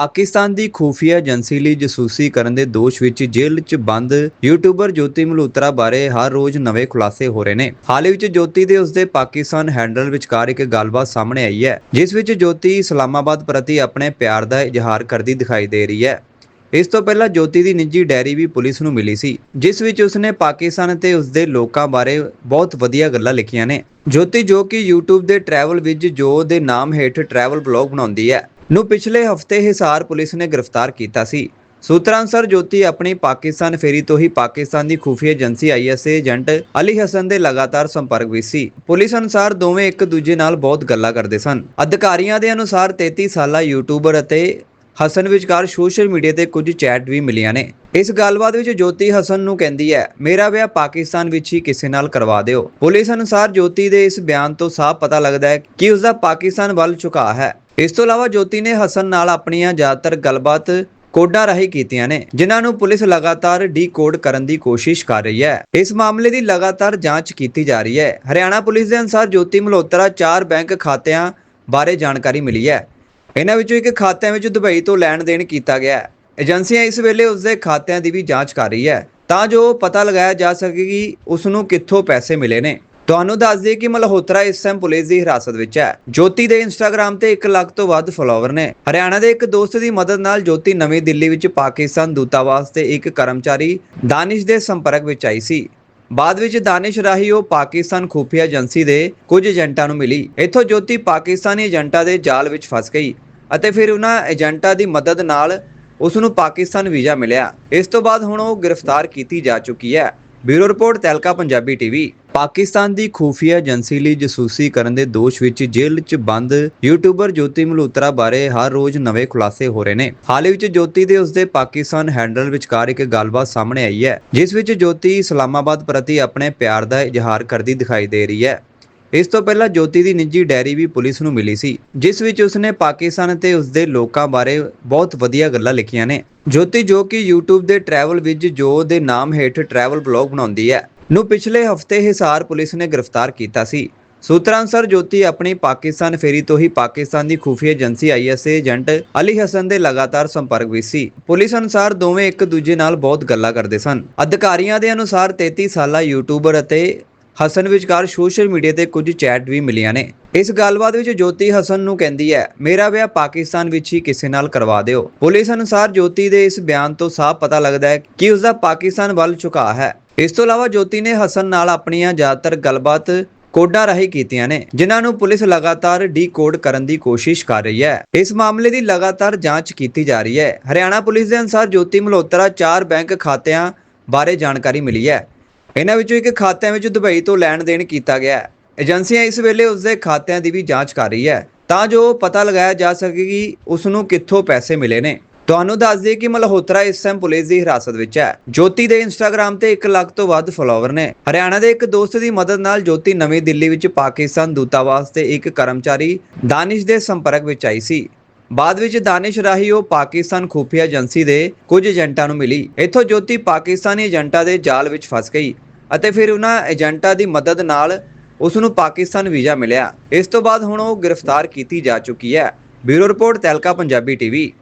ਪਾਕਿਸਤਾਨ ਦੀ ਖੂਫੀਆ ਏਜੰਸੀ ਲਈ ਜਸੂਸੀ ਕਰਨ ਦੇ ਦੋਸ਼ ਵਿੱਚ ਜੇਲ੍ਹ 'ਚ ਬੰਦ ਯੂਟਿਊਬਰ ਜੋਤੀ ਮਲਹੋਤਰਾ ਬਾਰੇ ਹਰ ਰੋਜ਼ ਨਵੇਂ ਖੁਲਾਸੇ ਹੋ ਰਹੇ ਨੇ। ਹਾਲ ਹੀ ਵਿੱਚ ਜੋਤੀ ਦੇ ਉਸਦੇ ਪਾਕਿਸਤਾਨ ਹੈਂਡਲ ਵਿਚਕਾਰ ਇੱਕ ਗੱਲਬਾਤ ਸਾਹਮਣੇ ਆਈ ਹੈ, ਜਿਸ ਵਿੱਚ ਜੋਤੀ ਇਸਲਾਮਾਬਾਦ ਪ੍ਰਤੀ ਆਪਣੇ ਪਿਆਰ ਦਾ ਇਜ਼ਹਾਰ ਕਰਦੀ ਦਿਖਾਈ ਦੇ ਰਹੀ ਹੈ। ਇਸ ਤੋਂ ਪਹਿਲਾਂ ਜੋਤੀ ਦੀ ਨਿੱਜੀ ਡਾਇਰੀ ਵੀ ਪੁਲਿਸ ਨੂੰ ਮਿਲੀ ਸੀ, ਜਿਸ ਵਿੱਚ ਉਸਨੇ ਪਾਕਿਸਤਾਨ ਅਤੇ ਉਸਦੇ ਲੋਕਾਂ ਬਾਰੇ ਬਹੁਤ ਵਧੀਆ ਗੱਲਾਂ ਲਿਖੀਆਂ ਨੇ। ਜੋਤੀ ਜੋ ਕਿ YouTube ਦੇ ਟਰੈਵਲ ਵਿਜ ਜੋ ਦੇ ਨਾਮ ਹੇਠ ਟਰੈਵਲ ਬਲੌਗ ਬਣਾਉਂਦੀ ਹੈ ਨੂੰ ਪਿਛਲੇ ਹਫ਼ਤੇ ਹਿਸਾਰ ਪੁਲਿਸ ਨੇ ਗ੍ਰਿਫਤਾਰ ਕੀਤਾ ਸੀ। ਸੂਤਰਾਂ ਅਨੁਸਾਰ ਜੋਤੀ ਆਪਣੀ ਪਾਕਿਸਤਾਨ ਫੇਰੀ ਤੋਂ ਹੀ ਪਾਕਿਸਤਾਨ ਦੀ ਖੁਫੀਆ agency ISA agent Ali Hasan ਦੇ ਲਗਾਤਾਰ ਸੰਪਰਕ ਵਿੱਚ ਸੀ। ਪੁਲਿਸ ਅਨੁਸਾਰ ਦੋਵੇਂ ਇੱਕ ਦੂਜੇ ਨਾਲ ਬਹੁਤ ਗੱਲਾਂ ਕਰਦੇ ਸਨ। ਅਧਿਕਾਰੀਆਂ ਦੇ ਅਨੁਸਾਰ 33 ਸਾਲਾ ਯੂਟਿਊਬਰ ਅਤੇ ਹਸਨ ਵਿਚਕਾਰ ਸੋਸ਼ਲ ਮੀਡੀਆ ਤੇ ਕੁਝ ਚੈਟ ਵੀ ਮਿਲੀਆਂ ਨੇ। ਇਸ ਗੱਲਬਾਤ ਵਿੱਚ ਜੋਤੀ ਹਸਨ ਨੂੰ ਕਹਿੰਦੀ ਹੈ, ਮੇਰਾ ਵਿਆਹ ਪਾਕਿਸਤਾਨ ਵਿੱਚ ਹੀ ਕਿਸੇ ਨਾਲ ਕਰਵਾ ਦਿਓ। ਪੁਲਿਸ ਅਨੁਸਾਰ ਜੋਤੀ ਦੇ ਇਸ ਬਿਆਨ ਤੋਂ ਸਾਫ਼ ਪਤਾ ਲੱਗਦਾ ਹੈ ਕਿ ਉਸ ਦਾ ਪਾਕਿਸਤਾਨ ਵੱਲ ਝੁਕਾਅ ਹੈ। ਇਸ ਤੋਂ ਇਲਾਵਾ ਜੋਤੀ ਨੇ ਹਸਨ ਨਾਲ ਆਪਣੀਆਂ ਜ਼ਿਆਦਾਤਰ ਗੱਲਬਾਤ ਕੋਡਾਂ ਰਾਹੀਂ ਕੀਤੀਆਂ ਨੇ, ਜਿਨ੍ਹਾਂ ਨੂੰ ਪੁਲਿਸ ਲਗਾਤਾਰ ਡੀਕੋਡ ਕਰਨ ਦੀ ਕੋਸ਼ਿਸ਼ ਕਰ ਰਹੀ ਹੈ। ਇਸ ਮਾਮਲੇ ਦੀ ਲਗਾਤਾਰ ਜਾਂਚ ਕੀਤੀ ਜਾ ਰਹੀ ਹੈ। ਹਰਿਆਣਾ ਪੁਲਿਸ ਦੇ ਅਨੁਸਾਰ ਜੋਤੀ ਮਲਹੋਤਰਾ ਚਾਰ ਬੈਂਕ ਖਾਤਿਆਂ ਬਾਰੇ ਜਾਣਕਾਰੀ ਮਿਲੀ ਹੈ। ਇਹਨਾਂ ਵਿੱਚੋਂ ਇੱਕ ਖਾਤਿਆਂ ਵਿੱਚ ਦੁਬਈ ਤੋਂ ਲੈਣ ਦੇਣ ਕੀਤਾ ਗਿਆ ਏਜੰਸੀਆਂ ਇਸ ਵੇਲੇ ਉਸ ਦੇ ਖਾਤਿਆਂ ਦੀ ਵੀ ਜਾਂਚ ਕਰ ਰਹੀ ਹੈ, ਤਾਂ ਜੋ ਪਤਾ ਲਗਾਇਆ ਜਾ ਸਕੇ ਕਿ ਉਸ ਨੂੰ ਕਿੱਥੋਂ ਪੈਸੇ ਮਿਲੇ ਨੇ। ਤੁਹਾਨੂੰ ਦੱਸ ਦਈਏ ਕਿ ਮਲਹੋਤਰਾ ਇਸ ਟਾਈਮ ਪੁਲਿਸ ਦੀ ਹਿਰਾਸਤ ਵਿੱਚ ਹੈ। ਜੋਤੀ ਦੇ ਇੰਸਟਾਗ੍ਰam ਤੇ 1 ਲੱਖ ਤੋਂ ਵੱਧ ਫਾਲੋਅਰ ਨੇ। ਹਰਿਆਣਾ ਦੇ ਇੱਕ ਦੋਸਤ ਦੀ ਮਦਦ ਨਾਲ ਜੋਤੀ ਨਵੀਂ ਦਿੱਲੀ ਵਿੱਚ ਪਾਕਿਸਤਾਨ ਦੂਤਾਵਾਸ ਤੇ ਇੱਕ ਕਰਮਚਾਰੀ ਦਾਨਿਸ਼ ਦੇ ਸੰਪਰਕ ਵਿੱਚ ਆਈ ਸੀ। ਬਾਅਦ ਵਿੱਚ ਦਾਨਿਸ਼ ਰਾਹੀਂ ਉਹ ਪਾਕਿਸਤਾਨ ਖੂਫੀਆ ਏਜੰਸੀ ਦੇ ਕੁਝ ਏਜੰਟਾਂ ਨੂੰ ਮਿਲੀ। ਇੱਥੋਂ ਜੋਤੀ ਪਾਕਿਸਤਾਨੀ ਏਜੰਟਾਂ ਦੇ ਜਾਲ ਵਿੱਚ ਫਸ ਗਈ ਅਤੇ ਫਿਰ ਉਹਨਾਂ ਏਜੰਟਾਂ ਦੀ ਮਦਦ ਨਾਲ ਉਸ ਨੂੰ ਪਾਕਿਸਤਾਨ ਵੀਜ਼ਾ ਮਿਲਿਆ। ਇਸ ਤੋਂ ਬਾਅਦ ਹੁਣ ਉਹ ਗ੍ਰਿਫਤਾਰ ਕੀਤੀ ਜਾ ਚੁੱਕੀ ਹੈ। Bureau report Tehelka Punjabi TV Pakistan ਦੀ ਖੂਫੀਆ ਏਜੰਸੀ ਲਈ ਜਸੂਸੀ ਕਰਨ ਦੇ ਦੋਸ਼ ਵਿੱਚ ਜੇਲ੍ਹ 'ਚ ਬੰਦ ਯੂਟਿਊਬਰ ਜੋਤੀ ਮਲਹੋਤਰਾ ਬਾਰੇ ਹਰ ਰੋਜ਼ ਨਵੇਂ ਖੁਲਾਸੇ ਹੋ ਰਹੇ ਨੇ। ਹਾਲ ਹੀ ਵਿੱਚ ਜੋਤੀ ਦੇ ਉਸਦੇ ਪਾਕਿਸਤਾਨ ਹੈਂਡਲ ਵਿਚਕਾਰ ਇੱਕ ਗੱਲਬਾਤ ਸਾਹਮਣੇ ਆਈ ਹੈ, ਜਿਸ ਵਿੱਚ ਜੋਤੀ ਇਸਲਾਮਾਬਾਦ ਪ੍ਰਤੀ ਆਪਣੇ ਪਿਆਰ ਦਾ ਇਜ਼ਹਾਰ ਕਰਦੀ ਦਿਖਾਈ ਦੇ ਰਹੀ ਹੈ। ਇਸ ਤੋਂ ਪਹਿਲਾਂ ਜੋਤੀ ਦੀ ਨਿੱਜੀ ਡਾਇਰੀ ਵੀ ਪੁਲਿਸ ਨੂੰ ਮਿਲੀ ਸੀ, ਜਿਸ ਵਿੱਚ ਉਸਨੇ ਪਾਕਿਸਤਾਨ ਅਤੇ ਉਸਦੇ ਲੋਕਾਂ ਬਾਰੇ ਬਹੁਤ ਵਧੀਆ ਗੱਲਾਂ ਲਿਖੀਆਂ ਨੇ। ਜੋਤੀ ਜੋ ਕਿ YouTube ਦੇ ਟਰੈਵਲ ਵਿਜ ਜੋ ਦੇ ਨਾਮ ਹੇਠ ਟਰੈਵਲ ਬਲੌਗ ਬਣਾਉਂਦੀ ਹੈ, ਨੂੰ ਪਿਛਲੇ ਹਫ਼ਤੇ ਹਿਸਾਰ ਪੁਲਿਸ ਨੇ ਗ੍ਰਿਫਤਾਰ ਕੀਤਾ ਸੀ। ਸੂਤਰਾਂ ਅਨੁਸਾਰ ਜੋਤੀ ਆਪਣੀ ਪਾਕਿਸਤਾਨ ਫੇਰੀ ਤੋਂ ਹੀ ਪਾਕਿਸਤਾਨ ਦੀ ਖੁਫੀਆ agency ISA agent Ali Hasan ਦੇ ਲਗਾਤਾਰ ਸੰਪਰਕ ਵਿੱਚ ਸੀ। ਪੁਲਿਸ ਅਨੁਸਾਰ ਦੋਵੇਂ ਇੱਕ ਦੂਜੇ ਨਾਲ ਬਹੁਤ ਗੱਲਾਂ ਕਰਦੇ ਸਨ। ਅਧਿਕਾਰੀਆਂ ਦੇ ਅਨੁਸਾਰ 33 ਸਾਲਾ ਯੂਟਿਊਬਰ ਅਤੇ ਹਸਨ ਵਿਚਕਾਰ ਸੋਸ਼ਲ ਮੀਡੀਆ ਤੇ ਕੁਝ ਚੈਟ ਵੀ ਮਿਲੀਆਂ ਨੇ। ਇਸ ਗੱਲਬਾਤ ਵਿੱਚ ਜੋਤੀ ਹਸਨ ਨੂੰ ਕਹਿੰਦੀ ਹੈ, ਮੇਰਾ ਵਿਆਹ ਪਾਕਿਸਤਾਨ ਵਿੱਚ ਹੀ ਕਿਸੇ ਨਾਲ ਕਰਵਾ ਦਿਓ। ਪੁਲਿਸ ਅਨੁਸਾਰ ਜੋਤੀ ਦੇ ਇਸ ਬਿਆਨ ਤੋਂ ਸਾਫ਼ ਪਤਾ ਲੱਗਦਾ ਹੈ ਕਿ ਉਸ ਦਾ ਪਾਕਿਸਤਾਨ ਵੱਲ ਝੁਕਾਅ ਹੈ। ਇਸ ਤੋਂ ਇਲਾਵਾ ਜੋਤੀ ਨੇ ਹਸਨ ਨਾਲ ਆਪਣੀਆਂ ਜ਼ਿਆਦਾਤਰ ਗੱਲਬਾਤ ਕੋਡਾਂ ਰਾਹੀਂ ਕੀਤੀਆਂ ਨੇ, ਜਿਨ੍ਹਾਂ ਨੂੰ ਪੁਲਿਸ ਲਗਾਤਾਰ ਡੀਕੋਡ ਕਰਨ ਦੀ ਕੋਸ਼ਿਸ਼ ਕਰ ਰਹੀ ਹੈ। ਇਸ ਮਾਮਲੇ ਦੀ ਲਗਾਤਾਰ ਜਾਂਚ ਕੀਤੀ ਜਾ ਰਹੀ ਹੈ। ਹਰਿਆਣਾ ਪੁਲਿਸ ਦੇ ਅਨੁਸਾਰ ਜੋਤੀ ਮਲਹੋਤਰਾ ਚਾਰ ਬੈਂਕ ਖਾਤਿਆਂ ਬਾਰੇ ਜਾਣਕਾਰੀ ਮਿਲੀ ਹੈ। ਇਹਨਾਂ ਵਿੱਚੋਂ ਇੱਕ ਖਾਤਿਆਂ ਵਿੱਚ ਦੁਬਈ ਤੋਂ ਲੈਣ ਦੇਣ ਕੀਤਾ ਗਿਆ ਹੈ। ਏਜੰਸੀਆਂ ਇਸ ਵੇਲੇ ਉਸ ਦੇ ਖਾਤਿਆਂ ਦੀ ਵੀ ਜਾਂਚ ਕਰ ਰਹੀ ਹੈ। ਤਾਂ ਜੋ ਪਤਾ ਲਗਾਇਆ ਜਾ ਸਕੇ ਕਿ ਉਸ ਨੂੰ ਕਿੱਥੋਂ ਪੈਸੇ ਮਿਲੇ ਨੇ। ਤੁਹਾਨੂੰ ਦੱਸ ਦਈਏ ਕਿ ਮਲਹੋਤਰਾ ਇਸ ਟਾਈਮ ਪੁਲਿਸ ਦੀ ਹਿਰਾਸਤ ਵਿੱਚ ਹੈ। ਜੋਤੀ ਦੇ ਇੰਸਟਾਗ੍ਰam ਤੇ 1 ਲੱਖ ਤੋਂ ਵੱਧ ਫਾਲੋਅਰ ਨੇ। ਹਰਿਆਣਾ ਦੇ ਇੱਕ ਦੋਸਤ ਦੀ ਮਦਦ ਨਾਲ ਜੋਤੀ ਨਵੀਂ ਦਿੱਲੀ ਵਿੱਚ ਪਾਕਿਸਤਾਨ ਦੂਤਾਵਾਸ ਦੇ ਇੱਕ ਕਰਮਚਾਰੀ ਦਾਨਿਸ਼ ਦੇ ਸੰਪਰਕ ਵਿੱਚ ਆਈ ਸੀ। ਬਾਅਦ ਵਿੱਚ ਦਾਨਿਸ਼ ਰਾਹੀਂ ਉਹ ਪਾਕਿਸਤਾਨ ਖੁਫੀਆ ਏਜੰਸੀ ਦੇ ਕੁਝ ਏਜੰਟਾਂ ਨੂੰ ਮਿਲੀ। ਇੱਥੋਂ ਜੋਤੀ ਪਾਕਿਸਤਾਨੀ ਏਜੰਟਾਂ ਦੇ ਜਾਲ ਵਿੱਚ ਫਸ ਗਈ ਅਤੇ ਫਿਰ ਉਹਨਾਂ ਏਜੰਟਾਂ ਦੀ ਮਦਦ ਨਾਲ ਉਸ ਨੂੰ ਪਾਕਿਸਤਾਨ ਵੀਜ਼ਾ ਮਿਲਿਆ। ਇਸ ਤੋਂ ਬਾਅਦ ਹੁਣ ਉਹ ਗ੍ਰਿਫਤਾਰ ਕੀਤੀ ਜਾ ਚੁੱਕੀ ਹੈ। Bureau report Tehelka Punjabi TV.